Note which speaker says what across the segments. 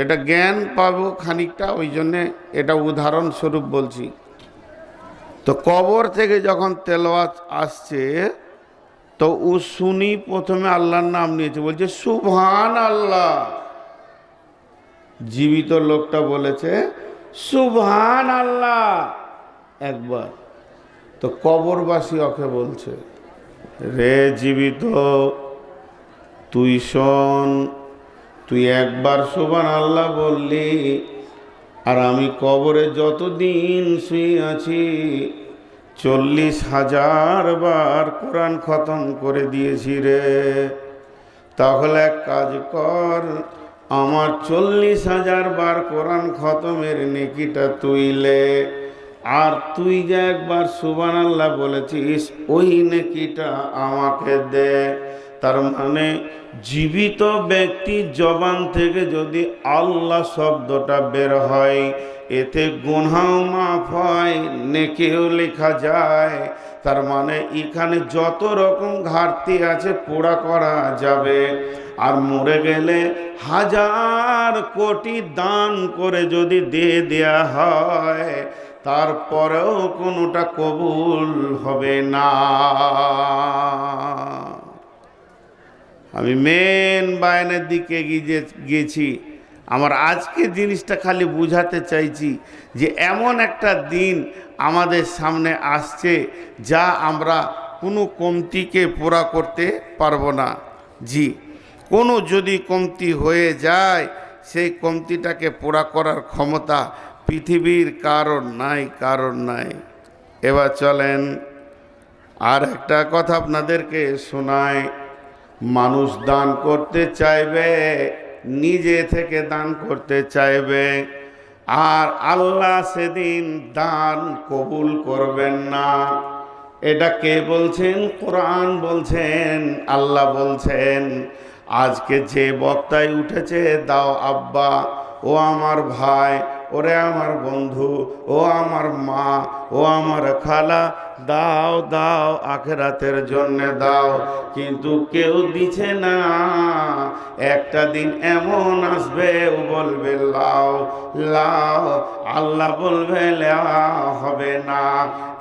Speaker 1: এটা জ্ঞান পাবো খানিকটা ওই জন্যে এটা উদাহরণস্বরূপ বলছি তো কবর থেকে যখন তেলওয়াত আসছে তো ও শুনি প্রথমে আল্লাহর নাম নিয়েছে বলছে সুভান আল্লাহ জীবিত লোকটা বলেছে সুভান আল্লাহ একবার তো কবরবাসী ওকে বলছে রে জীবিত তুই শোন তুই একবার সুবান আল্লাহ বললি আর আমি কবরে যতদিন শুয়ে আছি চল্লিশ হাজার বার কোরআন খতম করে দিয়েছি রে তাহলে এক কাজ কর আমার চল্লিশ হাজার বার কোরআন খতমের নেকিটা তুইলে আর তুই যে একবার সুবান আল্লাহ বলেছিস ওই নেকিটা আমাকে দে তার মানে জীবিত ব্যক্তি জবান থেকে যদি আল্লাহ শব্দটা বের হয় এতে গুনহাও মাফ হয় নেকেও লেখা যায় তার মানে এখানে যত রকম ঘাটতি আছে পোড়া করা যাবে আর মরে গেলে হাজার কোটি দান করে যদি দিয়ে দেয়া হয় তারপরেও কোনোটা কবুল হবে না আমি মেন বায়নের দিকে গিয়ে গিয়েছি আমার আজকে জিনিসটা খালি বুঝাতে চাইছি যে এমন একটা দিন আমাদের সামনে আসছে যা আমরা কোনো কমতিকে পুরা করতে পারবো না জি কোনো যদি কমতি হয়ে যায় সেই কমতিটাকে পুরা করার ক্ষমতা পৃথিবীর কারণ নাই কারণ নাই এবার চলেন আর একটা কথা আপনাদেরকে শোনায় মানুষ দান করতে চাইবে নিজে থেকে দান করতে চাইবে আর আল্লাহ সেদিন দান কবুল করবেন না এটা কে বলছেন কোরআন বলছেন আল্লাহ বলছেন আজকে যে বক্তায় উঠেছে দাও আব্বা ও আমার ভাই ওরে আমার বন্ধু ও আমার মা ও আমার খালা দাও দাও আখেরাতের জন্য দাও কিন্তু কেউ দিছে না একটা দিন এমন আসবে ও বলবে লাও লাও আল্লাহ বলবে হবে না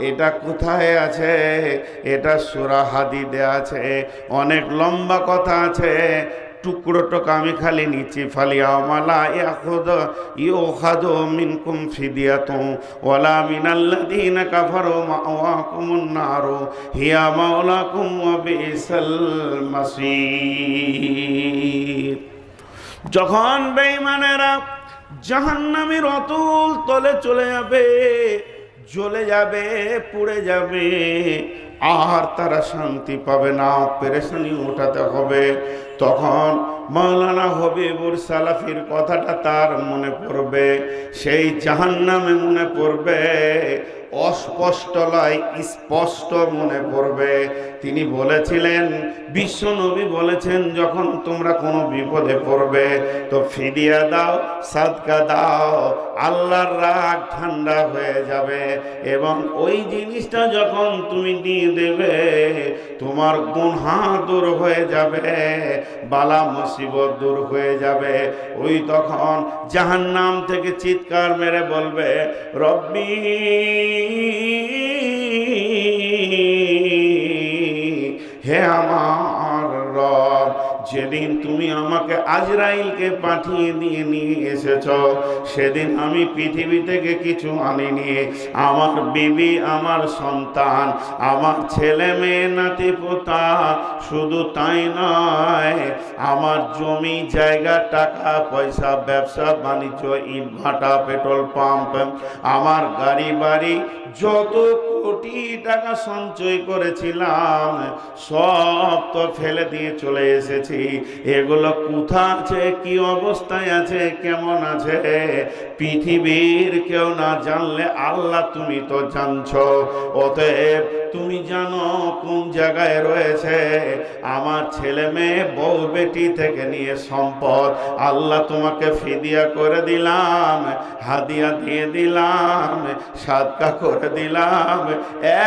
Speaker 1: এটা কোথায় আছে এটা সুরা আছে অনেক লম্বা কথা আছে টুকরো টুকরোটক আমি খালি নিচে ফালি আমালা ইয়াখুদ ইউখাদ মিনকুম ফিদিয়াতু ওয়ালা মিনাল্লাযীনা কাফারু মাওয়াকুমুন নারু হিয়া মাওলাকুম ওয়া বিসাল মাসীর যখন বেঈমানেরা জাহান্নামের অতুল তলে চলে যাবে জ্বলে যাবে পুড়ে যাবে আর তারা শান্তি পাবে না পেরেশানি ওঠাতে হবে তখন মাওলানা হবিবুর সালাফির কথাটা তার মনে পড়বে সেই জাহান্নামে মনে পড়বে অস্পষ্টলয় স্পষ্ট মনে পড়বে তিনি বলেছিলেন বিশ্ব নবী বলেছেন যখন তোমরা কোনো বিপদে পড়বে তো ফিরিয়া দাও সাদকা দাও আল্লাহর রাগ ঠান্ডা হয়ে যাবে এবং ওই জিনিসটা যখন তুমি নিয়ে দেবে তোমার গুনহা দূর হয়ে যাবে বালা মুসিবত দূর হয়ে যাবে ওই তখন জাহান্নাম থেকে চিৎকার মেরে বলবে রব্বি আমার রব যেদিন তুমি আমাকে আজরাইলকে পাঠিয়ে দিয়ে নিয়ে এসেছ সেদিন আমি পৃথিবী থেকে কিছু আনিনি আমার বিবি আমার সন্তান আমার ছেলে মেয়ে নাতি পোতা শুধু তাই নয় আমার জমি জায়গা টাকা পয়সা ব্যবসা বাণিজ্য ইট ভাটা পেট্রোল পাম্প আমার গাড়ি বাড়ি যত কোটি টাকা সঞ্চয় করেছিলাম সব তো ফেলে দিয়ে চলে এসেছি এগুলো কোথা আছে কি অবস্থায় আছে কেমন আছে পৃথিবীর কেউ না জানলে আল্লাহ তুমি তো জানছ অতএব তুমি জানো কোন জায়গায় রয়েছে আমার ছেলে মেয়ে বউ বেটি থেকে নিয়ে সম্পদ আল্লাহ তোমাকে ফিদিয়া করে দিলাম হাদিয়া দিয়ে দিলাম সাদকা করে দিলাম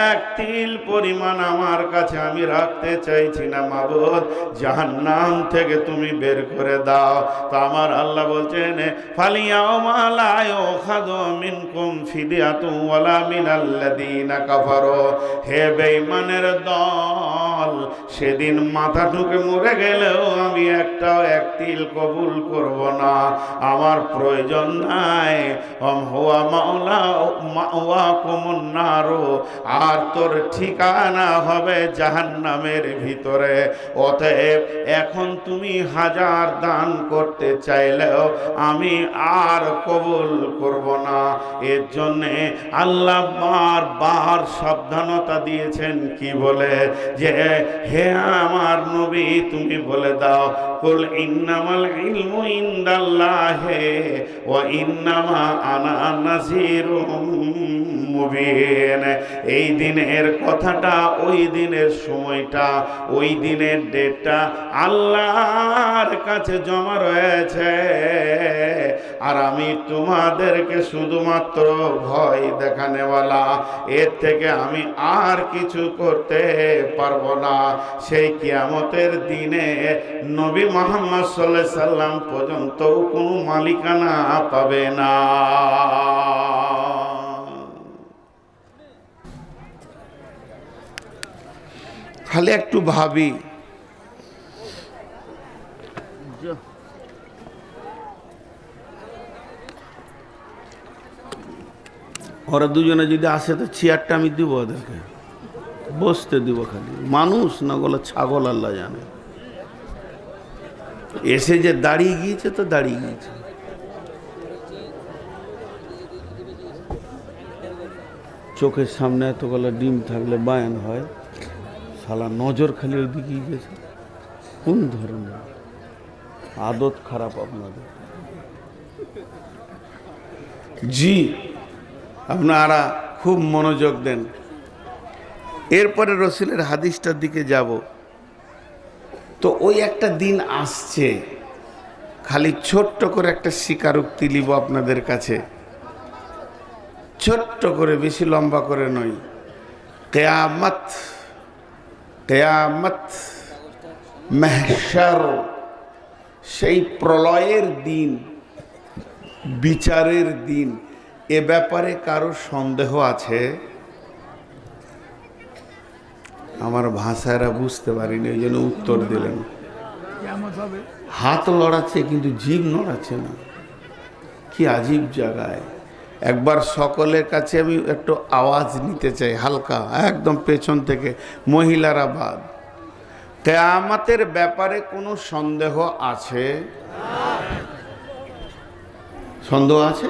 Speaker 1: এক তিল পরিমাণ আমার কাছে আমি রাখতে চাইছি না মাবুদ যাহার নাম থেকে তুমি বের করে দাও তো আমার আল্লাহ বলছেন ফালিয়াও মালায় ও খাদো মিনকুম ফিদিয়া তুমি ওয়ালা মিনাল্লাদিনা কাফারো হে বেঈমানের দল আমল সেদিন মাথা ঢুকে মরে গেলেও আমি একটাও এক তিল কবুল করব না আমার প্রয়োজন নাই হওয়া মাওলা মাওয়া কমন্নারো আর তোর ঠিকানা হবে জাহান্নামের ভিতরে অতএব এখন তুমি হাজার দান করতে চাইলেও আমি আর কবুল করব না এর জন্যে আল্লাহ বার বার সাবধানতা দিয়েছেন কি বলে যে হে আমার নবী তুমি বলে দাও কুল ইন্নামাল ইলমু ইনদাল্লাহে ওয়া ইন্নামা আনা নাযীরুম মুবিন এই দিনের কথাটা ওই দিনের সময়টা ওই দিনের ডেটটা আল্লাহর কাছে জমা রয়েছে আর আমি তোমাদেরকে শুধুমাত্র ভয় দেখানেওয়ালা এর থেকে আমি আর কিছু করতে পারবো না সেই কিয়ামতের দিনে নবী মোহাম্মদ সাল্লাহ সাল্লাম পর্যন্ত কোনো মালিকানা পাবে না খালি একটু ভাবি ওরা দুজনে যদি আসে তো চেয়ারটা আমি দিব ওদেরকে বসতে দিব খালি মানুষ না গলা ছাগল আল্লাহ জানে এসে যে দাঁড়িয়ে গিয়েছে তো দাঁড়িয়ে গিয়েছে চোখের সামনে এত গলা ডিম থাকলে বায়ান হয় শালা নজর খালি ওই দিকেই গেছে কোন ধরনের আদত খারাপ আপনাদের জি আপনারা খুব মনোযোগ দেন এরপরে রসিলের হাদিসটার দিকে যাব তো ওই একটা দিন আসছে খালি ছোট্ট করে একটা স্বীকারোক্তি লিব আপনাদের কাছে ছোট্ট করে বেশি লম্বা করে নয় কেয়ামত কেয়ামত মেহসার সেই প্রলয়ের দিন বিচারের দিন এ ব্যাপারে কারো সন্দেহ আছে আমার ভাষারা বুঝতে পারিনি ওই জন্য উত্তর দিলেন হাত লড়াচ্ছে কিন্তু জীব নড়াচ্ছে না কি আজীব জায়গায় একবার সকলের কাছে আমি একটু আওয়াজ নিতে চাই হালকা একদম পেছন থেকে মহিলারা বাদ কেয়ামাতের ব্যাপারে কোনো সন্দেহ আছে সন্দেহ আছে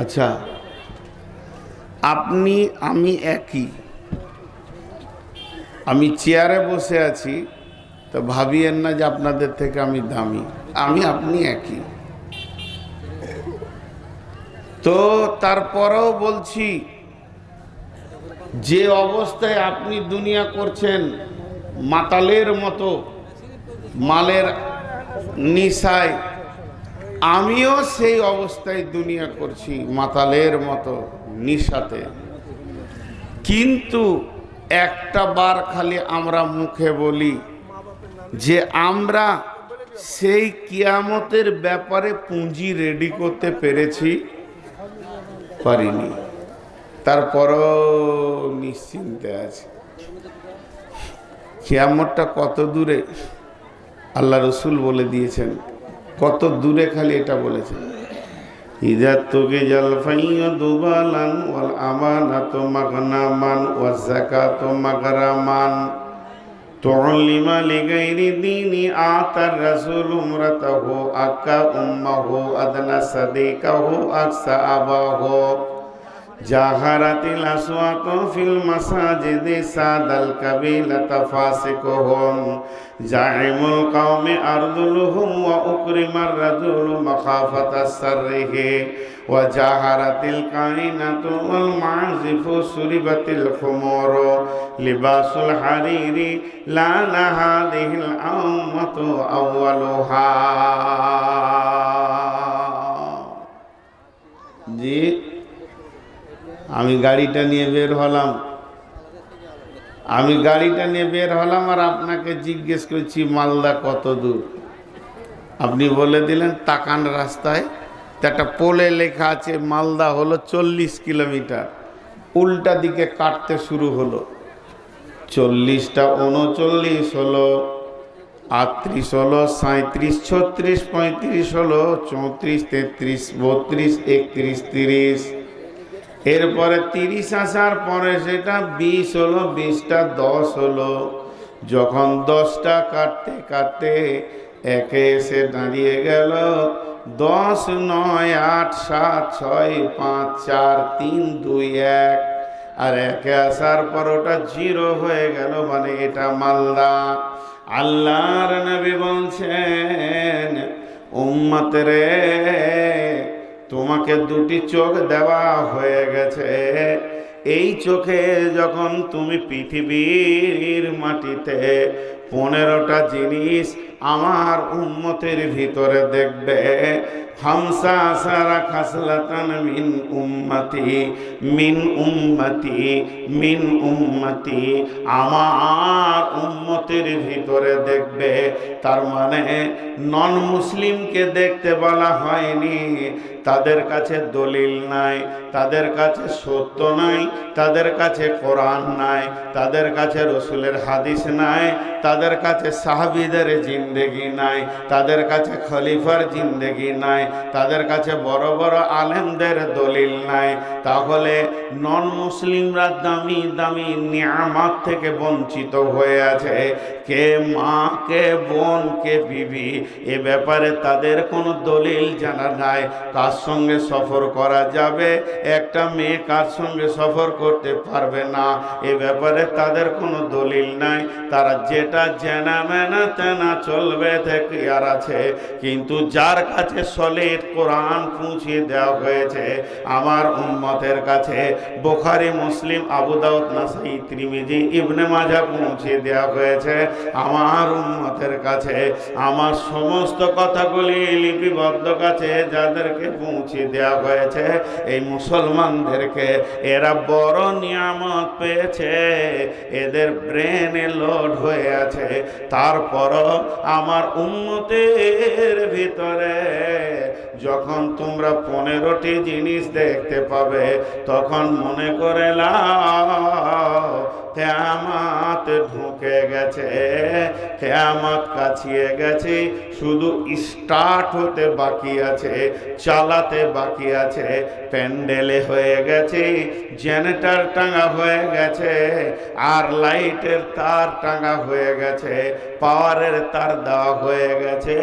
Speaker 1: আচ্ছা আপনি আমি একই আমি চেয়ারে বসে আছি তো ভাবিয়েন না যে আপনাদের থেকে আমি দামি আমি আপনি একই তো তারপরেও বলছি যে অবস্থায় আপনি দুনিয়া করছেন মাতালের মতো মালের নিশায় আমিও সেই অবস্থায় দুনিয়া করছি মাতালের মতো নিশাতে কিন্তু একটা বার খালি আমরা মুখে বলি যে আমরা সেই কিয়ামতের ব্যাপারে পুঁজি রেডি করতে পেরেছি পারিনি তারপরও নিশ্চিন্তে আছে খেয়ামতটা কত দূরে আল্লাহ রসুল বলে দিয়েছেন কত দূরে খালি এটা বলেছেন ইদার তোকে জলফাইয় দুবালান ওয়াল আমানা তো মাগনা মান ওয়াজাকা তো মাগরা মান تعلم لغير دين آتى الرسول امرته أكا أمه أدنى صديقه أكسى أباه جاهرت الأصوات في المساجد ساد القبيلة فاسقهم زعم القوم أرذلهم وأكرم الرجل مخافة سره وجهرت الكائنات والمعزف سربت الخمور لباس الحرير لا هذه الأمة أولها জি আমি গাড়িটা নিয়ে বের হলাম আমি গাড়িটা নিয়ে বের হলাম আর আপনাকে জিজ্ঞেস করছি মালদা কত দূর আপনি বলে দিলেন তাকান রাস্তায় একটা পোলে লেখা আছে মালদা হলো চল্লিশ কিলোমিটার উল্টা দিকে কাটতে শুরু হলো চল্লিশটা উনচল্লিশ হলো আটত্রিশ হলো সাঁত্রিশ ছত্রিশ পঁয়ত্রিশ হলো চৌত্রিশ তেত্রিশ বত্রিশ একত্রিশ তিরিশ এরপরে তিরিশ আসার পরে সেটা বিশ হলো বিশটা দশ হলো যখন দশটা কাটতে কাটতে একে এসে দাঁড়িয়ে গেল দশ নয় আট সাত ছয় পাঁচ চার তিন দুই এক আর একে আসার পর ওটা জিরো হয়ে গেল মানে এটা মালদা আল্লাহর নবী বলছেন উম্মত রে তোমাকে দুটি চোখ দেওয়া হয়ে গেছে এই চোখে যখন তুমি পৃথিবীর মাটিতে পনেরোটা জিনিস আমার উম্মতের ভিতরে দেখবে হামসা সারা খাসলাতান মিন উম্মতি মিন উম্মতি মিন উম্মতি আমার উম্ম মতের ভিতরে দেখবে তার মানে নন মুসলিমকে দেখতে বলা হয়নি তাদের কাছে দলিল নাই তাদের কাছে সত্য নাই তাদের কাছে কোরআন নাই তাদের কাছে রসুলের হাদিস নাই তাদের কাছে সাহাবিদের জিন্দেগি নাই তাদের কাছে খলিফার জিন্দেগি নাই তাদের কাছে বড় বড় আলেমদের দলিল নাই তাহলে নন মুসলিমরা দামি দামি নিয়ামাত থেকে বঞ্চিত হয়ে আছে কে মা কে বোন কে বিবি এ ব্যাপারে তাদের কোনো দলিল জানা নাই কার সঙ্গে সফর করা যাবে একটা মেয়ে কার সঙ্গে সফর করতে পারবে না এ ব্যাপারে তাদের কোনো দলিল নাই তারা যেটা জেনা মেনা তেনা চলবে থেকে আর আছে কিন্তু যার কাছে সলিড কোরআন পৌঁছিয়ে দেওয়া হয়েছে আমার উম্মতের কাছে বোখারি মুসলিম আবুদাউদ্ নাসাই ত্রিমিজি ইবনে মাজা পৌঁছে দেওয়া হয়েছে হয়েছে আমার উন্মতের কাছে আমার সমস্ত কথাগুলি লিপিবদ্ধ কাছে যাদেরকে পৌঁছে দেওয়া হয়েছে এই মুসলমানদেরকে এরা বড় নিয়ামত পেয়েছে এদের ব্রেনে লোড হয়ে আছে তারপর আমার উন্মতের ভিতরে যখন তোমরা পনেরোটি জিনিস দেখতে পাবে তখন মনে করে লামাত ঢুকে গেছে কেয়ামাত কাছিয়ে গেছে শুধু স্টার্ট হতে বাকি আছে চালাতে বাকি আছে প্যান্ডেলে হয়ে গেছে জেনেটার টাঙা হয়ে গেছে আর লাইটের তার টাঙা হয়ে গেছে পাওয়ারের তার দেওয়া হয়ে গেছে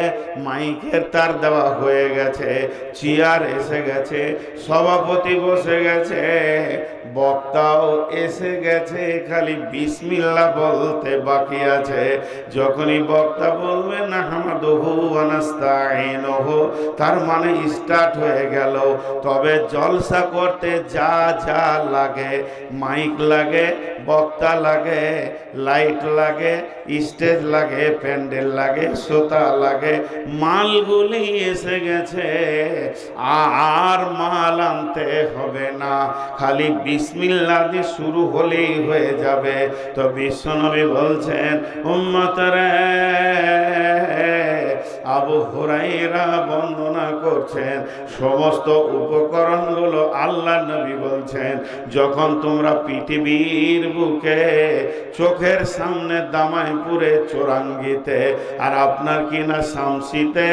Speaker 1: মাইকের তার দেওয়া হয়ে গেছে চেয়ার এসে গেছে সভাপতি বসে গেছে বক্তাও এসে গেছে খালি বিসমিল্লা বলতে বাকি আছে যখনই বক্তা বলবে না আমার হামাদহু আনাস্তাইনহু তার মানে স্টার্ট হয়ে গেল তবে জলসা করতে যা যা লাগে মাইক লাগে বক্তা লাগে লাইট লাগে স্টেজ লাগে লাগে প্যান্ডেল লাগে সোতা লাগে মালগুলি এসে গেছে আর মাল আনতে হবে না খালি বিসমিল্লা দিয়ে শুরু হলেই হয়ে যাবে তো বিশ্বনবী বলছেন উম্মতরে আবু হুরাইরা বর্ণনা করছেন সমস্ত উপকরণগুলো আল্লাহ নবী বলছেন যখন তোমরা পৃথিবীর বুকে চোখের সামনে দামাইপুরে চোরাঙ্গিতে আর আপনার কিনা শামসিতে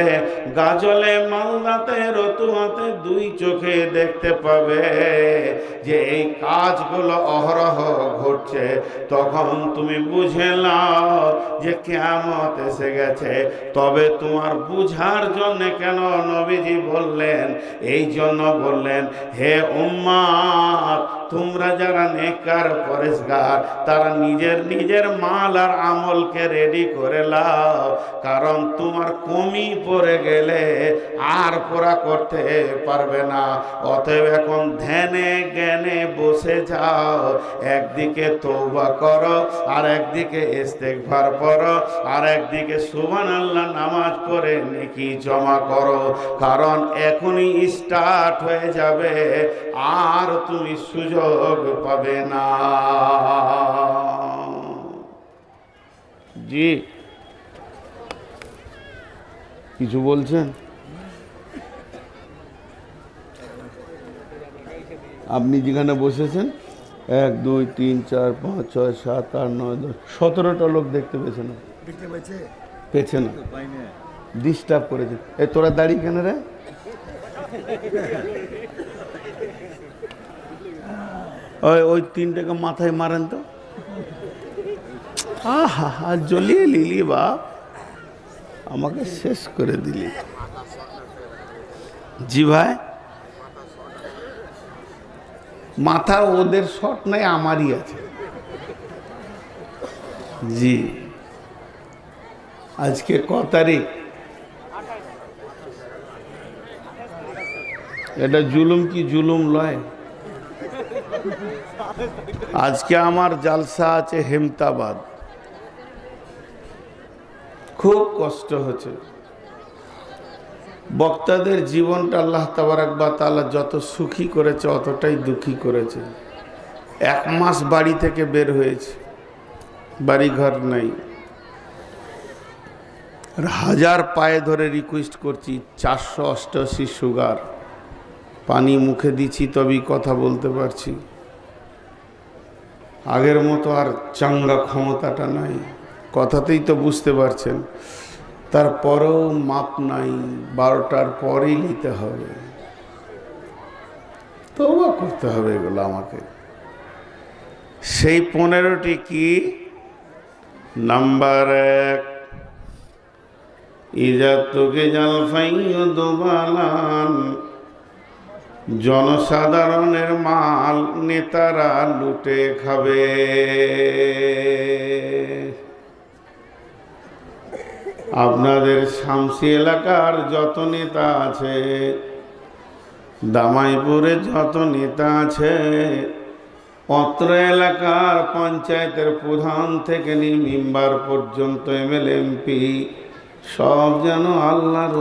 Speaker 1: গাজলে মালদাতে রতুয়াতে দুই চোখে দেখতে পাবে যে এই কাজগুলো অহরহ ঘটছে তখন তুমি বুঝে নাও যে কেমত এসে গেছে তবে তোমার তোমার বুঝার জন্য কেন নবীজি বললেন এই জন্য বললেন হে উম্মা তোমরা যারা নেকার পরেশগার তারা নিজের নিজের মাল আর আমলকে রেডি করে লাও কারণ তোমার কমি পড়ে গেলে আর পোড়া করতে পারবে না অতএব এখন ধ্যানে জ্ঞানে বসে যাও একদিকে তৌবা করো আর একদিকে ইস্তেকভার পড়ো আর একদিকে সুবান আল্লাহ নামাজ পড়ে নেকি জমা করো কারণ এখনই স্টার্ট হয়ে যাবে আর তুমি সুযোগ সুযোগ পাবে না জি কিছু বলছেন আপনি যেখানে বসেছেন এক দুই তিন চার পাঁচ ছয় সাত আট নয় দশ সতেরোটা লোক দেখতে পেয়েছে না পেয়েছে না ডিস্টার্ব করেছে এ তোরা দাঁড়িয়ে কেন রে ওই ওই তিনটাকে মাথায় মারেন তো আহা হা জ্বলিয়ে লিলি বাপ আমাকে শেষ করে দিলি জি ভাই মাথা ওদের শট নাই আমারই আছে জি আজকে ক তারিখ এটা জুলুম কি জুলুম লয় আজকে আমার জালসা আছে হেমতাবাদ খুব কষ্ট হচ্ছে বক্তাদের জীবনটা আল্লাহ তাবারাকবা তালা যত সুখী করেছে অতটাই দুঃখী করেছে এক মাস বাড়ি থেকে বের হয়েছে বাড়িঘর নাই হাজার পায়ে ধরে রিকোয়েস্ট করছি চারশো অষ্টআশি সুগার পানি মুখে দিচ্ছি তবেই কথা বলতে পারছি আগের মতো আর চাঙ্গা ক্ষমতাটা নাই কথাতেই তো বুঝতে পারছেন তারপরেও মাপ নাই বারোটার পরেই নিতে হবে তবুও করতে হবে এগুলো আমাকে সেই পনেরোটি কি নাম্বার এক ইজাত তোকে জালফাই দোবালান জনসাধারণের মাল নেতারা লুটে খাবে আপনাদের শামসি এলাকার যত নেতা আছে দামাইপুরে যত নেতা আছে অত্র এলাকার পঞ্চায়েতের প্রধান থেকে নি মেম্বার পর্যন্ত এমএলএমপি সব যেন আল্লাহর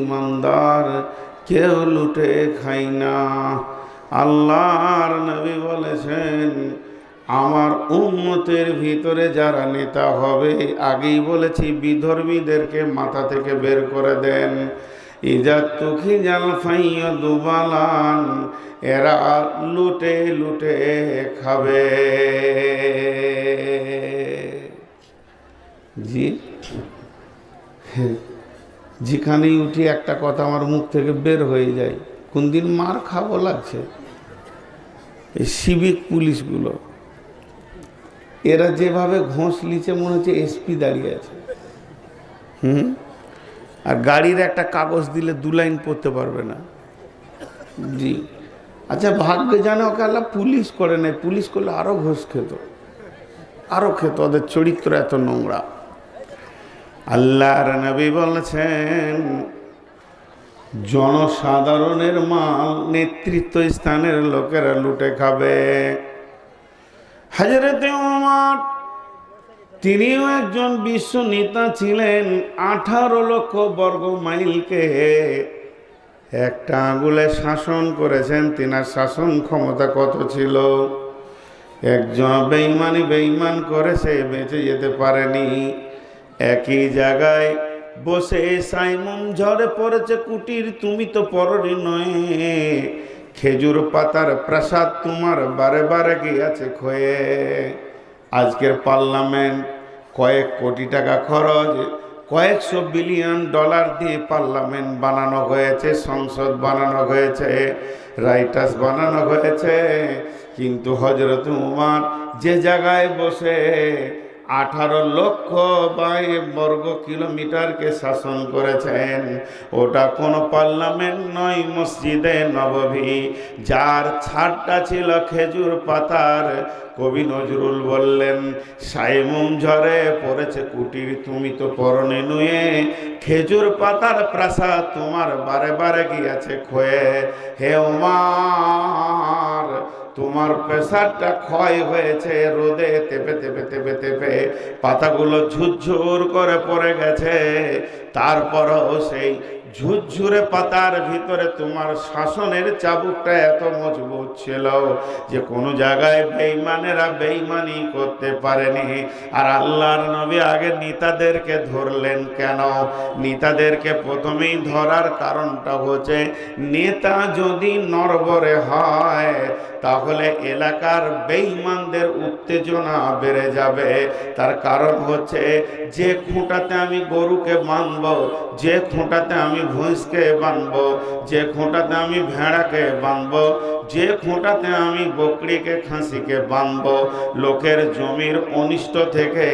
Speaker 1: ইমানদার কেউ লুটে খাই না আল্লাহর নবী বলেছেন আমার উন্মতের ভিতরে যারা নেতা হবে আগেই বলেছি বিধর্মীদেরকে মাথা থেকে বের করে দেন ইজা তুখি জাল ফাইয় দুবালান এরা লুটে লুটে খাবে জি যেখানেই উঠি একটা কথা আমার মুখ থেকে বের হয়ে যায় কোন দিন মার খাবো লাগছে এই সিভিক পুলিশগুলো এরা যেভাবে ঘোষ লিচে মনে হচ্ছে এসপি দাঁড়িয়ে আছে হুম আর গাড়ির একটা কাগজ দিলে দু লাইন পড়তে পারবে না জি আচ্ছা ভাগ্য জানে ওকে আল্লাহ পুলিশ করে নেয় পুলিশ করলে আরও ঘোষ খেত আরও খেত ওদের চরিত্র এত নোংরা আল্লাহর নবী বলছেন জনসাধারণের মাল নেতৃত্ব স্থানের লোকেরা লুটে খাবে হাজরতে ওমার তিনিও একজন বিশ্ব নেতা ছিলেন আঠারো লক্ষ বর্গ মাইলকে একটা আঙুলে শাসন করেছেন তিনার শাসন ক্ষমতা কত ছিল একজন বেইমানি বেইমান করেছে বেঁচে যেতে পারেনি একই জায়গায় বসে সাইমুম ঝরে পড়েছে কুটির তুমি তো পররি নয় খেজুর পাতার প্রাসাদ তোমার বারে বারে গিয়েছে খয়ে আজকের পার্লামেন্ট কয়েক কোটি টাকা খরচ কয়েকশো বিলিয়ন ডলার দিয়ে পার্লামেন্ট বানানো হয়েছে সংসদ বানানো হয়েছে রাইটার্স বানানো হয়েছে কিন্তু হজরত উমার যে জায়গায় বসে আঠারো লক্ষ বাই বর্গ কিলোমিটারকে শাসন করেছেন ওটা কোনো পার্লামেন্ট নয় মসজিদে নবভী যার ছাড়টা ছিল খেজুর পাতার কবি নজরুল বললেন সাইমুম ঝরে পড়েছে কুটির তুমি তো পরনে নুয়ে খেজুর পাতার প্রাসাদ তোমার বারে বারে গিয়েছে খোয়ে হে উমা তোমার প্রেসারটা ক্ষয় হয়েছে রোদে তেপে তেপে তেপে তেপে পাতাগুলো ঝুরঝুর করে পড়ে গেছে তারপরও সেই ঝুরঝুরে পাতার ভিতরে তোমার শাসনের চাবুকটা এত মজবুত ছিল যে কোনো জায়গায় বেইমানেরা বেইমানি করতে পারেনি আর আল্লাহর নবী আগে নেতাদেরকে ধরলেন কেন নেতাদেরকে প্রথমেই ধরার কারণটা হচ্ছে নেতা যদি নরবরে হয় তাহলে এলাকার বেইমানদের উত্তেজনা বেড়ে যাবে তার কারণ হচ্ছে যে খুঁটাতে আমি গরুকে মানব যে খুঁটাতে আমি আমি ভুঁইসকে বানব যে খোঁটাতে আমি ভেড়াকে বানব যে খোঁটাতে আমি বকরিকে খাসিকে বানব লোকের জমির অনিষ্ট থেকে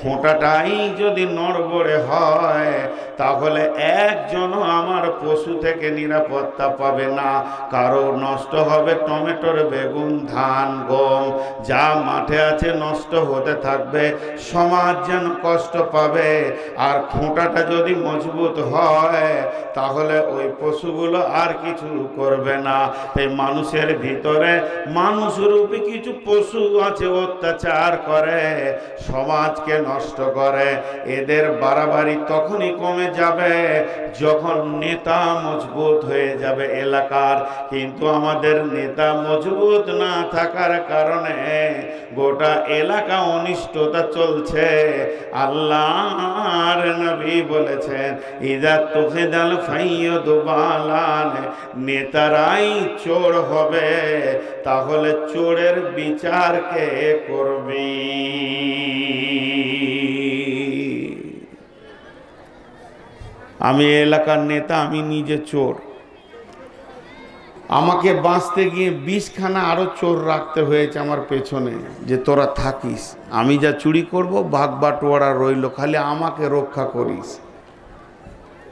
Speaker 1: খোঁটাটাই যদি নড়বড়ে হয় তাহলে একজনও আমার পশু থেকে নিরাপত্তা পাবে না কারো নষ্ট হবে টমেটোর বেগুন ধান গম যা মাঠে আছে নষ্ট হতে থাকবে সমাজ যেন কষ্ট পাবে আর খোঁটাটা যদি মজবুত হয় তাহলে ওই পশুগুলো আর কিছু করবে না এই মানুষের ভিতরে মানুষ রূপে কিছু পশু আছে অত্যাচার করে সমাজকে নষ্ট করে এদের বাড়াবাড়ি তখনই কমে যাবে যখন নেতা মজবুত হয়ে যাবে এলাকার কিন্তু আমাদের নেতা মজবুত না থাকার কারণে গোটা এলাকা অনিষ্টতা চলছে আল্লাহর নবী বলেছেন ইদা তোহেদা আল ফাইয়ান নেতারাই চোর হবে তাহলে চোরের বিচার কে করবি আমি এলাকার নেতা আমি নিজে চোর আমাকে বাঁচতে গিয়ে বিশখানা আরও চোর রাখতে হয়েছে আমার পেছনে যে তোরা থাকিস আমি যা চুরি করব ভাগ বাটোয়ারা রইল খালি আমাকে রক্ষা করিস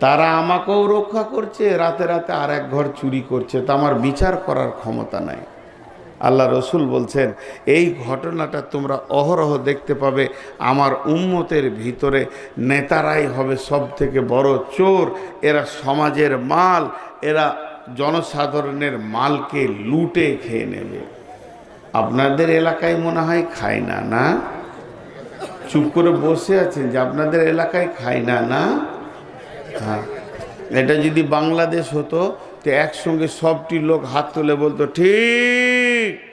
Speaker 1: তারা আমাকেও রক্ষা করছে রাতে রাতে আর এক ঘর চুরি করছে তা আমার বিচার করার ক্ষমতা নাই আল্লাহ রসুল বলছেন এই ঘটনাটা তোমরা অহরহ দেখতে পাবে আমার উম্মতের ভিতরে নেতারাই হবে সব থেকে বড় চোর এরা সমাজের মাল এরা জনসাধারণের মালকে লুটে খেয়ে নেবে আপনাদের এলাকায় মনে হয় খায় না না চুপ করে বসে আছেন যে আপনাদের এলাকায় খায় না না হ্যাঁ এটা যদি বাংলাদেশ হতো তো একসঙ্গে সবটি লোক হাত তুলে বলতো ঠিক